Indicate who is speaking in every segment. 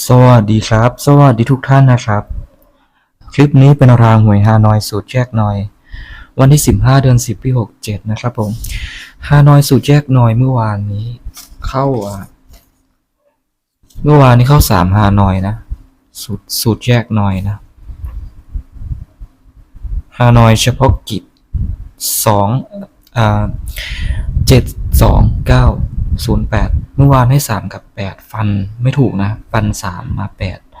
Speaker 1: สวัสดีครับ สวัสดีทุกท่านนะครับ คลิปนี้เป็นรางหวยฮานอยสูตรแยกหน่อย วันที่ 15 เดือน 10 ปี 67 นะครับผมฮานอยสูตรแยกหน่อยเมื่อวานนี้ เข้าเมื่อวานนี้เข้า 3 ฮานอยนะ สูตรสูตรแยกหน่อยนะฮานอยเฉพาะกิจ2อ่า7 2 9 0 8 เมื่อวานให้ 3 กับ 8 ฟันไม่ถูกนะ ฟัน 3 มา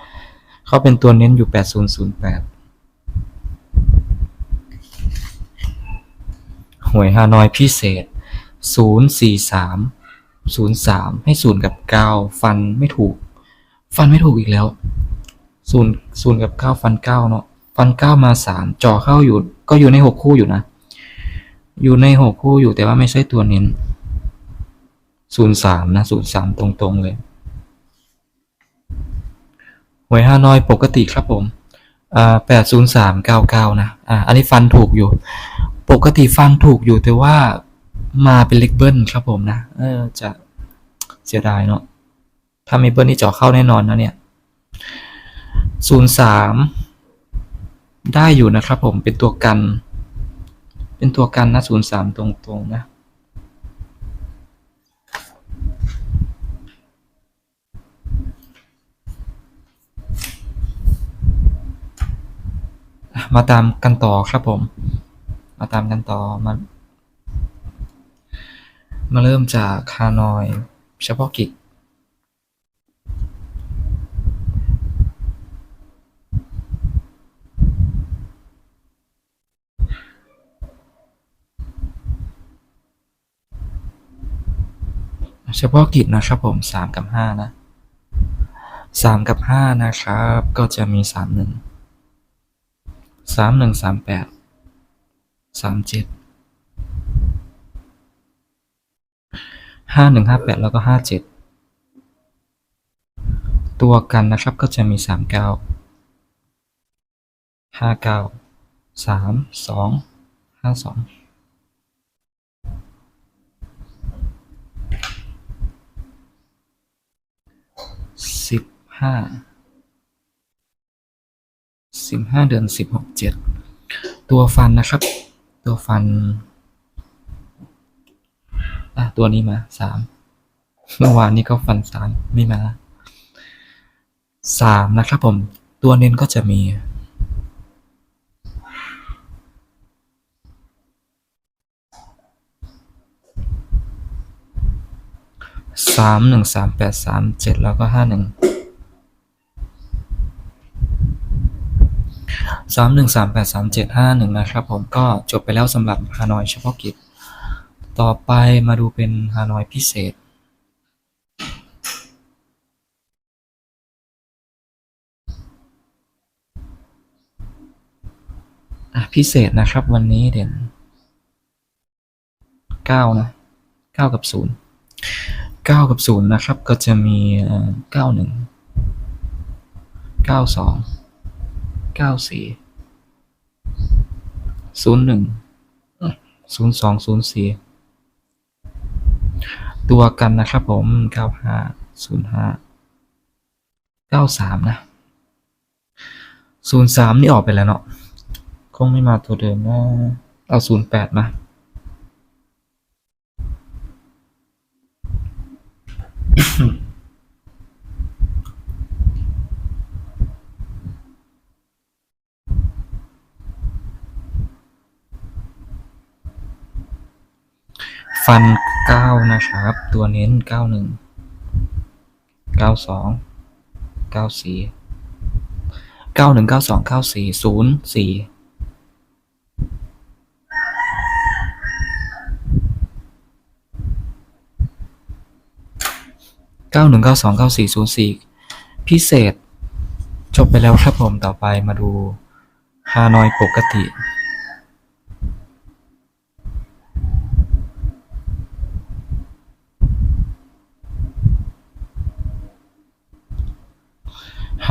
Speaker 1: 8 เขาเป็นตัวเน้นอยู่ 8008 หวยฮานอยพิเศษ 043 03 ให้ 0 กับ 9 ฟันไม่ถูก ฟันไม่ถูกอีกแล้ว 0 0 กับ 9 ฟัน 9 เนาะฟัน 9 มา 3 จ่อเข้าอยู่ ก็อยู่ใน 6 คู่อยู่นะ อยู่ใน 6 คู่อยู่แต่ว่าไม่ใช่ตัวเน้น 03นะ03ตรงๆเลยหวยฮานอยปกติครับผมอ่า803 99นะอ่าอันนี้ฟันถูกอยู่ ปกติฟันถูกอยู่แต่ว่ามาเป็นเล็กเบิ้ลครับผมนะ เออจะเสียดายเนาะถ้าม่เบิ้ลนี่เจาะเข้าแน่นอนนะเนี่ย03ได้อยู่นะครับผมเป็นตัวกัน เป็นตัวกันนะ03ตรงๆนะ มาตามกันต่อครับผม มาตามกันต่อมามาเริ่มจากคานอย เฉพาะกิจเฉพาะกิจนะครับผมสามกับห้านะสามกับห้านะครับ ก็จะมีสามหนึ่ง สามหนึ่งสามแปดสามเจ็ดห้าหนึ่งห้าแปดแล้วก็ห้าเจ็ดตัวกันนะครับก็จะมีสามเก้าห้าเก้าสามสองห้าสองสิบห้า สิบห้าเดือนสิบหกเจ็ดตัวฟันนะครับ ตัวฟันอะตัวนี้มาสามเมื่อวานนี้ก็ฟันสามไม่มาสามนะครับผม ตัวเน้นก็จะมีสามหนึ่งสามแปดสามเจ็ดแล้วก็ห้าหนึ่ง 31383751 นะครับผมก็จบไปแล้วสำหรับฮานอยเฉพาะกิจ ต่อไปมาดูเป็นฮานอยพิเศษ พิเศษนะครับวันนี้เด่น 9 นะ 9 กับ 0 9 กับ 0 นะครับ ก็จะมี 91 92 94 ศูนย์หนึ่งศูนย์สองศูนย์สี่ตัวกันนะครับผมเก้าห้าศูนย์ห้าเก้าสามนะศูนย์สามนี่ออกไปแล้วเนาะคงไม่มาตัวเดิมนะเอาศูนย์แปดมา ฟันเก้านะครับ ตัวเน้นเก้าหนึ่งเก้าสองเก้าสี่เก้าหนึ่งเก้าสองเก้าสี่ศูนย์สี่เก้าหนึ่งเก้าสองเก้าสี่ศูนย์สี่พิเศษ จบไปแล้วครับผมต่อไปมาดูฮานอยปกติ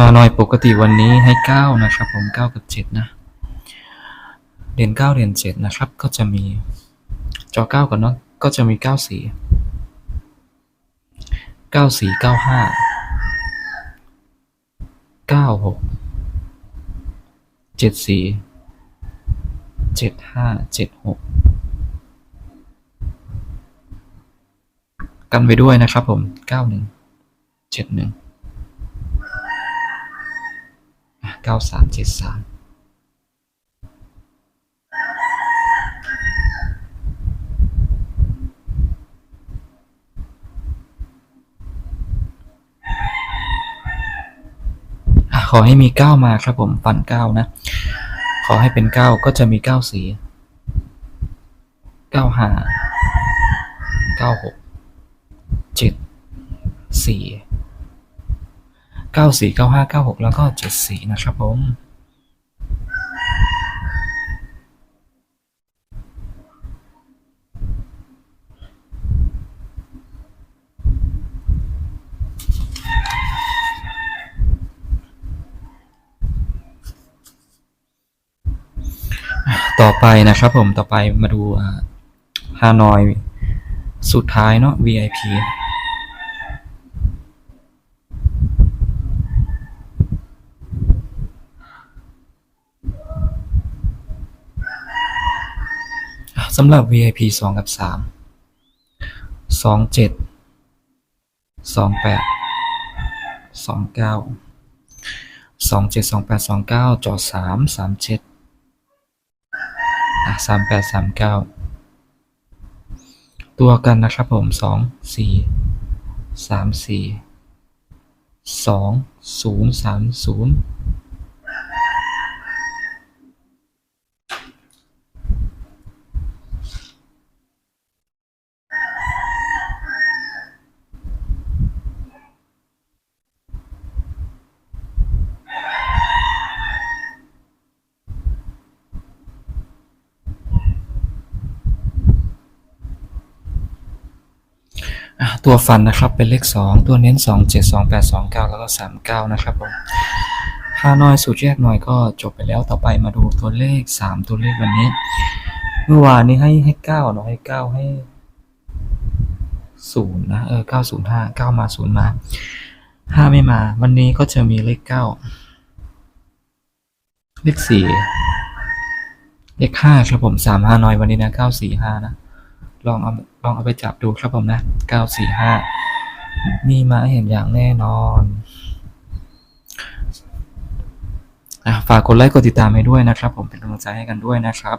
Speaker 1: าหน่อยปกติวันนี้ให้ 9 นะครับ ผม 9 กับ 7 นะ เด่น9เด่น7 นะครับ ก็จะมีจอ 9 ก่อนเนาะก็จะมี 9 4 9 4 9 5 9 6 7 4 7 5 7 6 กันไปด้วยนะครับผม 9 1 7 1 เจ็ดหนึ่งเก้าสามเจ็ดสามขอให้มีเก้ามาครับผมฟันเก้านะ ขอให้เป็นเก้าก็จะมีเก้าสี่เก้าห้าเก้าหกเก้าสี่เก้าห้าเก้าหกแล้วก็เจ็ดสี่นะครับผม ต่อไปนะครับผม ต่อไปมาดูฮานอย สุดท้ายเนาะ VIP สำหรับ VIP 2 กับ 3 27 28 29 27 28 29จอ3 37อะสามแปดสามเก้าตัวกันนะครับผมสองสี่สามสี่สองศูนย์สามศูนย์ ตัวฟันนะครับเป็นเลขสองตัวเน้นสองเจ็ดสองแปดสองเก้าแล้วก็สามเก้านะครับผมฮานอยสูตรแยกหน่อยก็จบไปแล้วต่อไปมาดูตัวเลขสามตัวเลขวันนี้ เมื่อวานนี้ให้ให้เก้าเนาะให้เก้าให้ศูนย์นะเออเก้าศูนย์ห้าเก้ามาศูนย์มาห้าไม่มา วันนี้ก็จะมีเลขเก้าเลขสี่เลขห้าครับผมสามห้าน้อยวันนี้นะเก้าสี่ห้านะ ลองเอา ลองเอาไปจับดูครับผมนะเก้าสี่ห้ามีมาเห็นอย่างแน่นอนฝากกดไลค์กดติดตามให้ด้วยนะครับ ผมเป็นกำลังใจให้กันด้วยนะครับ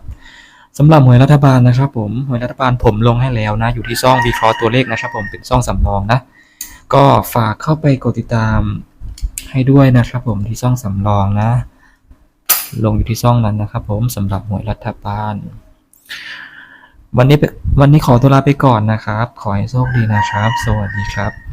Speaker 1: สำหรับหวยรัฐบาลนะครับ ผมหวยรัฐบาลผมลงให้แล้วนะ อยู่ที่ซ่องวิเคราะห์ตัวเลขนะครับ ผมเป็นซ่องสำรองนะ ก็ฝากเข้าไปกดติดตามให้ด้วยนะครับ ผมที่ซ่องสำรองนะ ลงอยู่ที่ซ่องนั้นนะครับ ผมสำหรับหวยรัฐบาล วันนี้วันนี้ขอตัวลาไปก่อนนะครับ ขอให้โชคดีนะครับ สวัสดีครับ